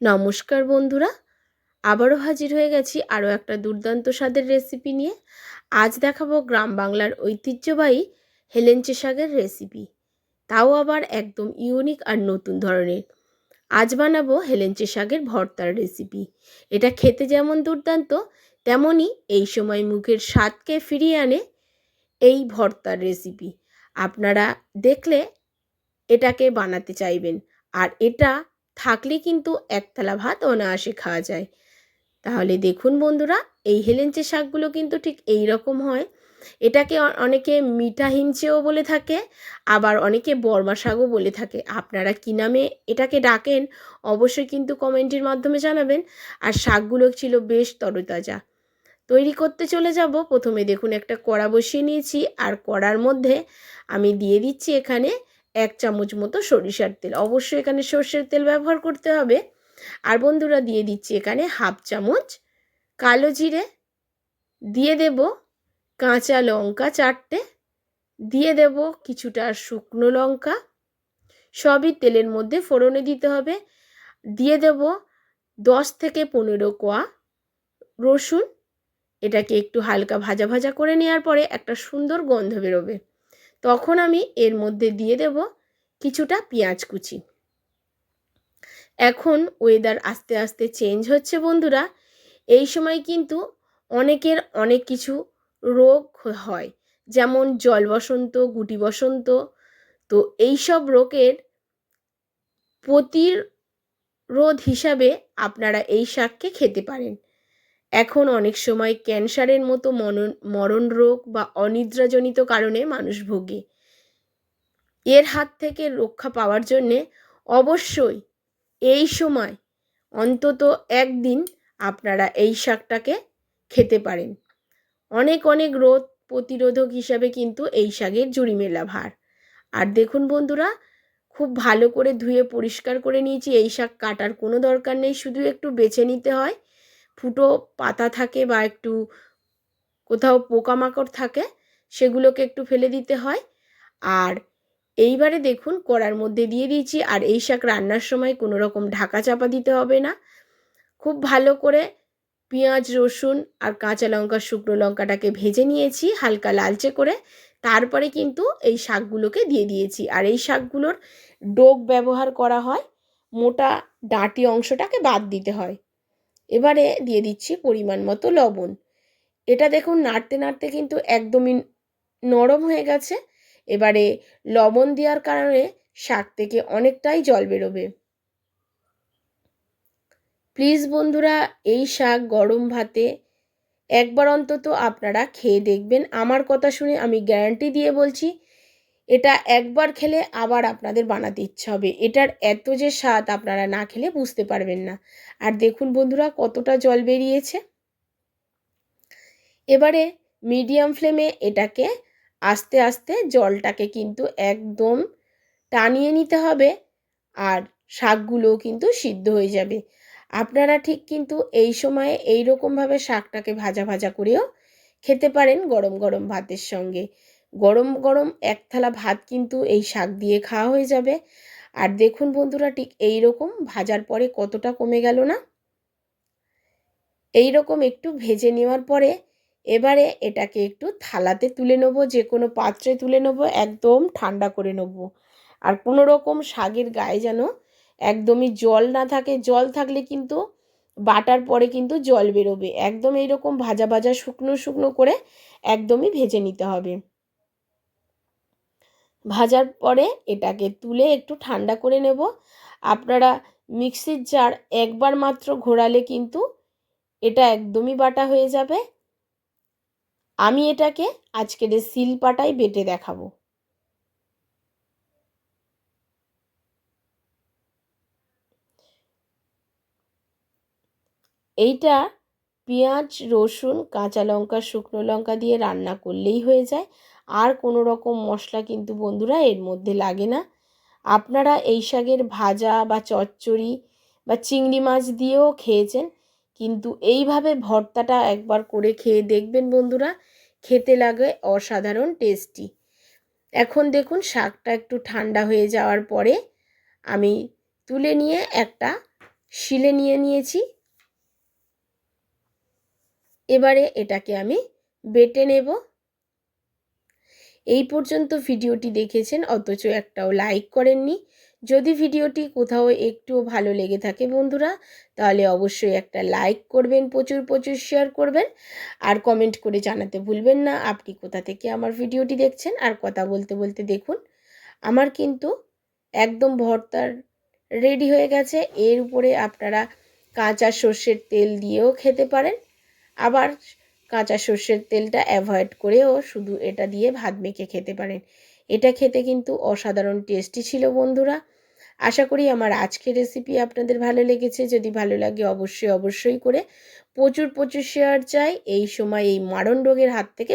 নমস্কার বন্ধুরা, আবারও হাজির হয়ে গেছি আরও একটা দুর্দান্ত স্বাদের রেসিপি নিয়ে। আজ দেখাবো গ্রাম বাংলার ঐতিহ্যবাহী হেলেঞ্চে শাকের রেসিপি তাও আবার একদম ইউনিক আর নতুন ধরনের। আজ বানাবো হেলেঞ্চে শাকের ভর্তার রেসিপি এটা খেতে যেমন দুর্দান্ত, তেমনই এই সময় মুখের স্বাদকে ফিরিয়ে আনে এই ভর্তার রেসিপি আপনারা দেখলে এটাকে বানাতে চাইবেন। আর এটা থাকলে কিন্তু এক ভাত অনায়াসে খাওয়া যায়। তাহলে দেখুন বন্ধুরা, এই হেলেঞ্চে শাকগুলো কিন্তু ঠিক এই রকম হয়। এটাকে অনেকে মিঠা হিমচেও বলে থাকে, আবার অনেকে বর্মা শাকও বলে থাকে। আপনারা কী নামে এটাকে ডাকেন, অবশ্যই কিন্তু কমেন্টের মাধ্যমে জানাবেন। আর শাকগুলো ছিল বেশ তরতাজা। তৈরি করতে চলে যাব। প্রথমে দেখুন একটা কড়া বসিয়ে নিয়েছি। আর কড়ার মধ্যে আমি দিয়ে দিচ্ছি এখানে এক চামচ মতো সরিষার তেল। অবশ্যই এখানে সর্ষের তেল ব্যবহার করতে হবে। আর বন্ধুরা, দিয়ে দিচ্ছি এখানে হাফ চামচ কালো জিরে। দিয়ে দেব কাঁচা লঙ্কা চারটে। দিয়ে দেব কিছুটা শুকনো লঙ্কা। সবই তেলের মধ্যে ফোড়নে দিতে হবে। দিয়ে দেব দশ থেকে পনেরো কোয়া রসুন। এটাকে একটু হালকা ভাজা ভাজা করে নেওয়ার পরে একটা সুন্দর গন্ধ বেরোবে। তখন আমি এর মধ্যে দিয়ে দেব কিছুটা পেঁয়াজ কুচি। এখন ওয়েদার আস্তে আস্তে চেঞ্জ হচ্ছে বন্ধুরা। এই সময় কিন্তু অনেকের অনেক কিছু রোগ হয়। যেমন জল বসন্ত গুটি বসন্ত তো এই সব রোগের প্রতিরোধ হিসাবে আপনারা এই শাককে খেতে পারেন। এখন অনেক সময় ক্যান্সারের মতো মরণ মরণ রোগ বা অনিদ্রাজনিত কারণে মানুষ ভোগে। এর হাত থেকে রক্ষা পাওয়ার জন্যে অবশ্যই এই সময় অন্তত একদিন আপনারা এই শাকটাকে খেতে পারেন। অনেক অনেক রোদ প্রতিরোধক হিসাবে কিন্তু এই শাকের জুড়ি মেলা ভার। আর দেখুন বন্ধুরা, খুব ভালো করে ধুয়ে পরিষ্কার করে নিয়েছি। এই শাক কাটার কোনো দরকার নেই, শুধু একটু বেছে নিতে হয়। ফুটো পাতা থাকে বা একটু কোথাও পোকামাকড় থাকে, সেগুলোকে একটু ফেলে দিতে হয়। আর এইবারে দেখুন কড়ার মধ্যে দিয়ে দিয়েছি, আর এই শাক রান্নার সময় কোনো রকম ঢাকা চাপা দিতে হবে না। খুব ভালো করে পেঁয়াজ, রসুন আর কাঁচা লঙ্কা, শুকনো লঙ্কাটাকে ভেজে নিয়েছি হালকা লালচে করে। তারপরে কিন্তু এই শাকগুলোকে দিয়ে দিয়েছি। আর এই শাকগুলোর ডোক ব্যবহার করা হয়, মোটা ডাঁটি অংশটাকে বাদ দিতে হয়। এবারে দিয়ে দিচ্ছি পরিমাণ মতো লবণ। এটা দেখুন নাড়তে নাড়তে কিন্তু একদমই নরম হয়ে গেছে। এবারে লবণ দেওয়ার কারণে শাক থেকে অনেকটাই জল বেরোবে। প্লিজ বন্ধুরা, এই শাক গরম ভাতে একবার অন্তত আপনারা খেয়ে দেখবেন। আমার কথা শুনে আমি গ্যারান্টি দিয়ে বলছি এটা একবার খেলে আবার আপনাদের বানাতে ইচ্ছা হবে। এটার এত যে স্বাদ আপনারা না খেলে বুঝতে পারবেন না। আর দেখুন বন্ধুরা, কতটা জল বেরিয়েছে। এবারে মিডিয়াম ফ্লেমে এটাকে আস্তে আস্তে জলটাকে কিন্তু একদম টানিয়ে নিতে হবে আর শাকগুলোও কিন্তু সিদ্ধ হয়ে যাবে। আপনারা ঠিক কিন্তু এই সময়ে এই রকমভাবে শাকটাকে ভাজা ভাজা করেও খেতে পারেন গরম গরম ভাতের সঙ্গে। গরম গরম এক থালা ভাত কিন্তু এই শাক দিয়ে খাওয়া হয়ে যাবে। আর দেখুন বন্ধুরা, ঠিক এই রকম ভাজার পরে কতটা কমে গেল না? এই রকম একটু ভেজে নেওয়ার পরে এবারে এটাকে একটু থালাতে তুলে নেব যে কোনো পাত্রে তুলে নেব, একদম ঠান্ডা করে নেব। আর কোনো রকম শাকের গায়ে যেন একদমই জল না থাকে। জল থাকলে কিন্তু বাটার পরে কিন্তু জল বেরোবে। একদম এইরকম ভাজা ভাজা শুকনো শুকনো করে একদমই ভেজে নিতে হবে। ভাজার পরে এটাকে তুলে একটু ঠান্ডা করে নেব। আপনারা মিক্সির জার একবার মাত্র ঘোরালে কিন্তু এটা একদমই বাটা হয়ে যাবে। আমি এটাকে আজকের শিল পাটায় বেটে দেখাবো। এইটা পেঁয়াজ, রসুন, কাঁচা লঙ্কা, শুকনো লঙ্কা দিয়ে রান্না করলেই হয়ে যায়। আর কোনো রকম মশলা কিন্তু বন্ধুরা এর মধ্যে লাগে না। আপনারা এই শাকের ভাজা বা চচ্চড়ি বা চিংড়ি মাছ দিয়েও খেয়েছেন, কিন্তু এইভাবে ভর্তাটা একবার করে খেয়ে দেখবেন বন্ধুরা, খেতে লাগে অসাধারণ টেস্টি। এখন দেখুন শাকটা একটু ঠান্ডা হয়ে যাওয়ার পরে আমি তুলে নিয়ে একটা শিলে নিয়ে নিয়েছি। এবারে এটাকে আমি বেটে নেব। এই পর্যন্ত ভিডিওটি দেখেছেন, অথচ একটাও লাইক করেননি। যদি ভিডিওটি কোথাও একটুও ভালো লেগে থাকে বন্ধুরা, তাহলে অবশ্যই একটা লাইক করবেন, প্রচুর প্রচুর শেয়ার করবেন। আর কমেন্ট করে জানাতে ভুলবেন না, আপনি কোথা থেকে আমার ভিডিওটি দেখছেন আর কথা বলতে বলতে দেখুন। আমার কিন্তু একদম ভর্তার রেডি হয়ে গেছে, এর উপরে আপনারা কাঁচা সর্ষের তেল দিয়েও খেতে পারেন। আবার কাঁচা সর্ষের তেলটা অ্যাভয়েড করেও শুধু এটা দিয়ে ভাত মেখে খেতে পারেন। এটা খেতে কিন্তু অসাধারণ টেস্টি ছিল বন্ধুরা। আশা করি আমার আজকের রেসিপি আপনাদের ভালো লেগেছে। যদি ভালো লাগে অবশ্যই অবশ্যই করে প্রচুর প্রচুর শেয়ার চাই। এই সময় এই মারণ রোগের হাত থেকে